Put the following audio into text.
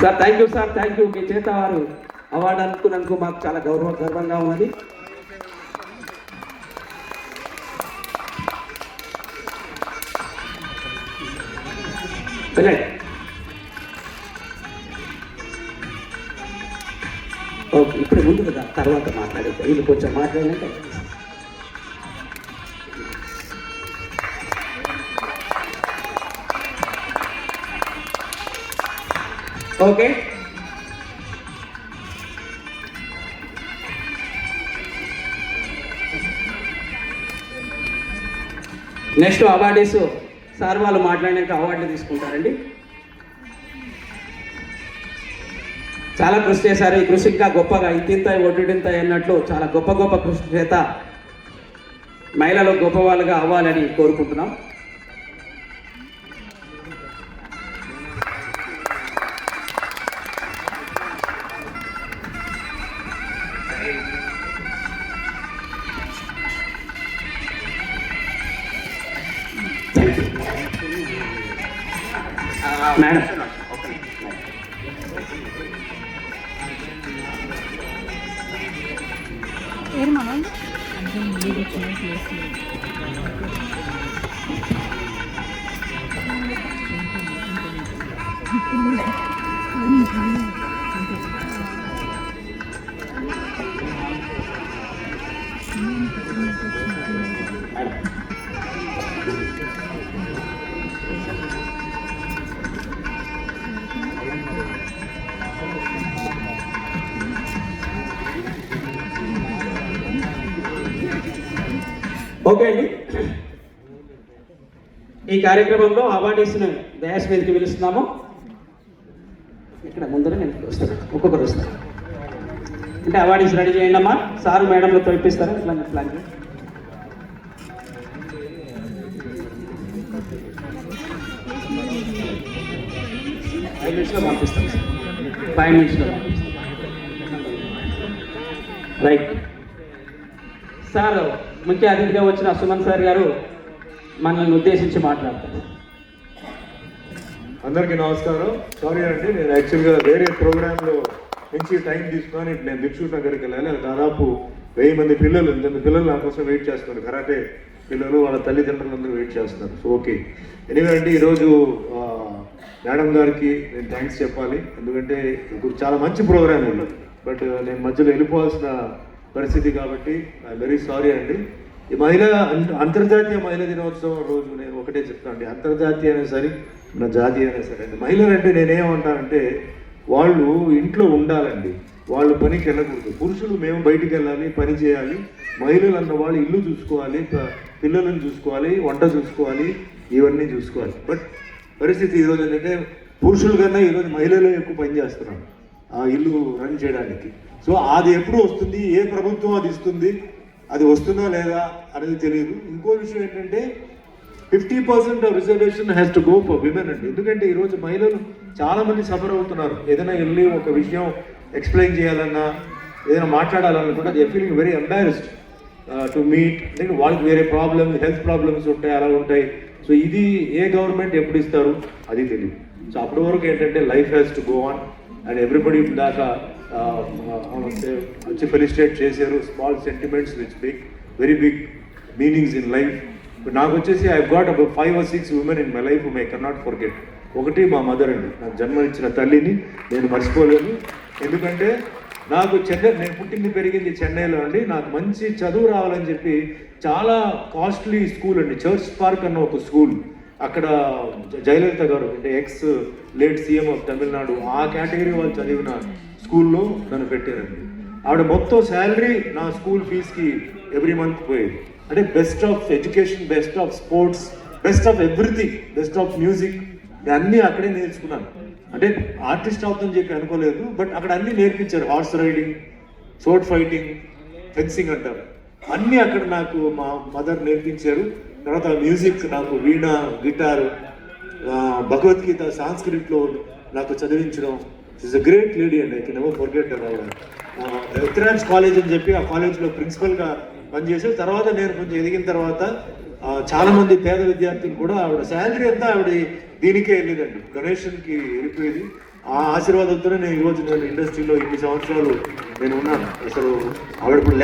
Sir thank you sir thank you మీ చేత వారు award అనుకున్నందుకు మాకు చాలా గౌరవ గర్వంగా ఉన్నది. ఓకే ఇప్పుడు ముందు కదా తర్వాత మాట్లాడేది వీళ్ళు కొంచెం మాట్లాడినాక ఓకే. నెక్స్ట్ అవార్డీస్ సార్ వాళ్ళు మాట్లాడినాక అవార్డులు తీసుకుంటారండి. చాలా కృషి చేశారు. ఈ కృషి ఇంకా గొప్పగా ఇంతింత ఒడ్డింత అన్నట్లు చాలా గొప్ప గొప్ప కృషి చేత మహిళలు గొప్పవాళ్ళుగా అవ్వాలని కోరుకుంటున్నాం. మేడం ఏరు ఓకే అండి. ఈ కార్యక్రమంలో అవార్డీస్ని దయాస్ మీదకి పిలుస్తున్నాము. ఇక్కడ ముందర నేను వస్తాను. ఒక్కొక్కరు వస్తాను అంటే అవార్డీస్ రెడీ చేయండి అమ్మా. సార్ మేడంలో తొలిపిస్తారా ఇట్లా ప్లాన్ ఫైవ్ మినిట్స్లో పంపిస్తాను ఫైవ్ మినిట్స్లో రైట్. సార్ ముఖ్య అతిథిగా వచ్చిన సుమన్ సార్ గారు మనల్ని ఉద్దేశించి మాట్లాడతారు. అందరికీ నమస్కారం. సారీ అండి నేను యాక్చువల్గా వేరే ప్రోగ్రాంలో నుంచి టైం తీసుకొని నేను దిక్షూట్ నగర్కి వెళ్ళాలి. దాదాపు వెయ్యి మంది పిల్లలు ఇంతమంది పిల్లలు నా కోసం వెయిట్ చేస్తున్నారు. కరాటే పిల్లలు వాళ్ళ తల్లిదండ్రులు అందరూ వెయిట్ చేస్తున్నారు. సో ఓకే ఎనివే అండి ఈరోజు మేడం గారికి నేను థ్యాంక్స్ చెప్పాలి. ఎందుకంటే ఇప్పుడు చాలా మంచి ప్రోగ్రామ్ ఉంది. బట్ నేను మధ్యలో వెళ్ళిపోవాల్సిన పరిస్థితి కాబట్టి ఐ వెరీ సారీ అండి. ఈ మహిళ అంతర్జాతీయ మహిళా దినోత్సవం రోజు నేను ఒకటే చెప్తాను అండి. అంతర్జాతీయ అయినా సరే నా జాతీయ అయినా సరే అండి. మహిళలు అంటే నేనేమంటానంటే వాళ్ళు ఇంట్లో ఉండాలండి. వాళ్ళు పనికి వెళ్ళకూడదు. పురుషులు మేము బయటికి వెళ్ళాలి పని చేయాలి. మహిళలు అన్న వాళ్ళు ఇల్లు చూసుకోవాలి పిల్లలను చూసుకోవాలి వంట చూసుకోవాలి ఇవన్నీ చూసుకోవాలి. బట్ పరిస్థితి ఈరోజు ఏంటంటే పురుషుల కన్నా ఈరోజు మహిళలే ఎక్కువ పని చేస్తున్నారు. ఆ ఇల్లు రన్ చేయడానికి. సో అది ఎప్పుడు వస్తుంది? ఏ ప్రభుత్వం అది ఇస్తుంది? అది వస్తుందా లేదా అనేది తెలియదు. ఇంకో విషయం ఏంటంటే fifty percent reservation has to go for women అండి. ఎందుకంటే ఈరోజు మహిళలు చాలా మంది సఫర్ అవుతున్నారు. ఏదైనా వెళ్ళి ఒక విషయం ఎక్స్ప్లెయిన్ చేయాలన్నా ఏదైనా మాట్లాడాలన్నా కూడా they feeling very embarrassed to meet ఎందుకంటే వాళ్ళకి వేరే ప్రాబ్లమ్స్ హెల్త్ ప్రాబ్లమ్స్ ఉంటాయి అలా ఉంటాయి. సో ఇది ఏ గవర్నమెంట్ ఎప్పుడు ఇస్తారు? అది తెలియదు సో అప్పటి వరకు ఏంటంటే life has to go on and everybody దాకా మంచి ఫెలిస్టేట్ చేశారు. Small sentiments which big very big meanings in life నాకు వచ్చేసి I got about five or six women in my life my cannot forget ఒకటి మా మదర్ అండి. నాకు జన్మనిచ్చిన తల్లిని నేను మర్చిపోలేను. ఎందుకంటే నాకు చెన్నై నేను పుట్టింది పెరిగింది చెన్నైలో అండి. నాకు మంచి చదువు రావాలని చెప్పి చాలా కాస్ట్లీ స్కూల్ అండి. చర్చ్ పార్క్ అన్న ఒక స్కూల్ అక్కడ జయలలిత గారు అంటే ex late CM of Tamil Nadu ఆ కేటగిరీ వాళ్ళు చదివిన స్కూల్లో నన్ను పెట్టారండి. ఆవిడ మొత్తం శాలరీ నా స్కూల్ ఫీజుకి ఎవ్రీ మంత్ పోయేది. అంటే best of education best of sports best of everything best of music నేను అన్నీ అక్కడే నేర్చుకున్నాను. అంటే ఆర్టిస్ట్ అవుతుందని చెప్పి అనుకోలేదు బట్ అక్కడ అన్నీ నేర్పించారు. Horse riding sword fighting fencing అంటారు. అన్నీ అక్కడ నాకు మా మదర్ నేర్పించారు. తర్వాత మ్యూజిక్ నాకు వీణ గిటారు భగవద్గీత సాంస్క్రిట్లో నాకు చదివించడం ఇస్ అ గ్రేట్ లేడీ అండి ఐ కెన్ ఎవర్ ఫర్గెట్ ఉత్తరాంజ్ కాలేజ్ అని చెప్పి ఆ కాలేజ్లో ప్రిన్సిపల్గా పనిచేసి తర్వాత నేను కొంచెం ఎదిగిన తర్వాత చాలామంది పేద విద్యార్థులు కూడా ఆవిడ శాలరీ అంతా ఆవిడ దీనికే వెళ్ళేదండి. డొనేషన్కి వెళ్ళిపోయేది. ఆ ఆశీర్వాదంతోనే నేను ఈరోజు నేను ఇండస్ట్రీలో ఇన్ని సంవత్సరాలు నేను ఉన్నాను. అసలు ఆవిడ ఇప్పుడు